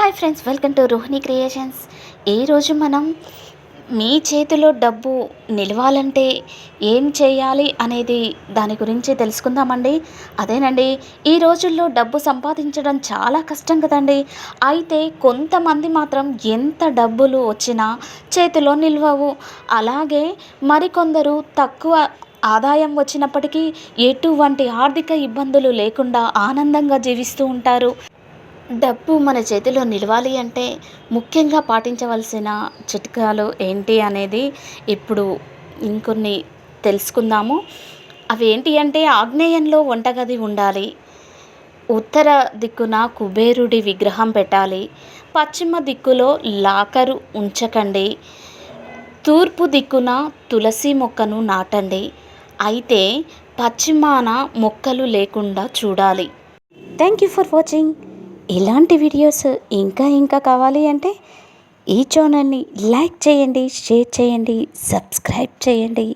Hi friends welcome to Rohini creations. ఈరోజు మనం మీ చేతిలో డబ్బు నిలవాలంటే ఏం చేయాలి అనేది దాని గురించి తెలుసుకుందామండి. అదేనండి ఈ రోజుల్లో డబ్బు సంపాదించడం చాలా కష్టం కదండి. అయితే కొంతమంది మాత్రం ఎంత డబ్బులు వచ్చినా చేతిలో నిల్వవు. అలాగే మరికొందరు తక్కువ ఆదాయం వచ్చినప్పటికీ ఎటువంటి ఆర్థిక ఇబ్బందులు లేకుండా ఆనందంగా జీవిస్తూ ఉంటారు. డబ్బు మన చేతిలో నిలవాలి అంటే ముఖ్యంగా పాటించవలసిన చిట్కాలు ఏంటి అనేది ఇప్పుడు ఇంకొన్ని తెలుసుకుందాము. అవి ఏంటి అంటే ఆగ్నేయంలో వంటగది ఉండాలి. ఉత్తర దిక్కున కుబేరుడి విగ్రహం పెట్టాలి. పశ్చిమ దిక్కులో లాకరు ఉంచకండి. తూర్పు దిక్కున తులసి మొక్కను నాటండి. అయితే పశ్చిమాన మొక్కలు లేకుండా చూడాలి. Thank you for watching. ఇలాంటి వీడియోస్ ఇంకా ఇంకా కావాలి అంటే ఈ ఛానల్ని లైక్ చేయండి షేర్ చేయండి సబ్స్క్రైబ్ చేయండి.